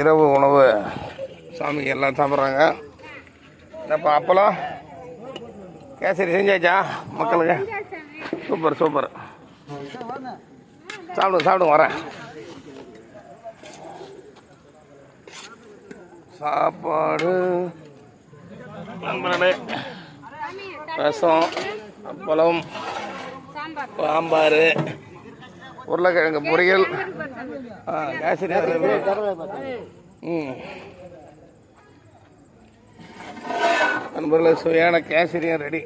இரவு உணவு. சாமிக்கு எல்லாம் சாப்பிட்றாங்க. இப்போ அப்பளம்? கேசரி செஞ்சாச்சா மக்களுக்கு? Super super. சாப்பிடுங்க சாப்பிடுங்க வரேன். சாப்பாடு. நண்பர்களே ரசம் அப்பளம் சாம்பார். உருளைக்கிழங்கு பொரியல். ம். நண்பர்களே சுவையான கேசரியும் ரெடி.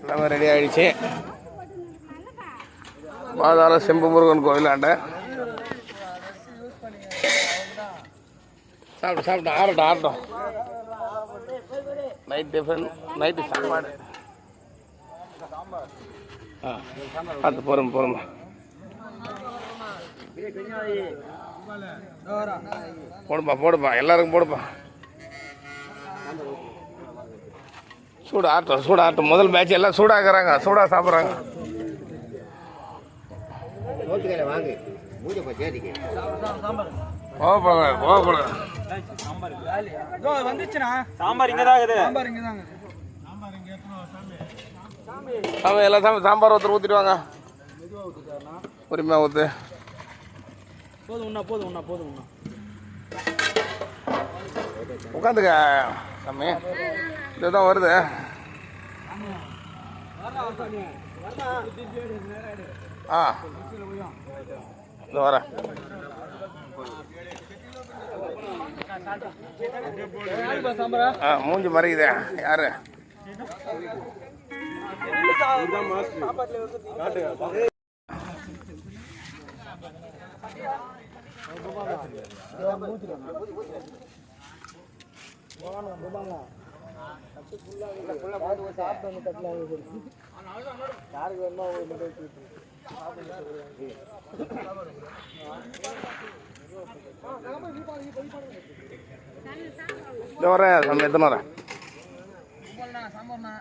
எல்லாமே ரெடி ஆயிடுச்சு. பாதாள செம்பு முருகன் கோயிலாண்ட. சாப்பிட்டு சாப்பிட்டு ஆறட்டும் ஆறட்டும். நைட் டிஃபன் நைட்டு சாப்பாடு. ஆ பார்த்து போகிறோம் போகிறோம் போடுப்பா போடுப்பா. எல்லாருக்கும் போடுப்பா. சூடு ஆட்டம் சூடு ஆட்டம் முதல் பேட்ச் எல்லாம் சூடாக்குறாங்க சூடாக சாப்பிட்றாங்க. கோவப்படுங்க கோவப்படுங்க சாம்பார் இங்க தான் இருக்குது சாம்பார் இங்க தாங்க சாமி எல்லாம் சாமி சாம்பார் ஒருத்தர் ஊற்றிட்டு வாங்க பொறுமையாக ஊற்று போதும் போதும் போதும் உட்காந்துக்க சாமி. இதுதான் வருது. ஆ. இந்த வரேன் சாம்பாரா ஆ மூஞ்சி மறைக்குதே யாரு இந்த வரேன் எத்தனை வரேன் சாம்பார்ண்ணா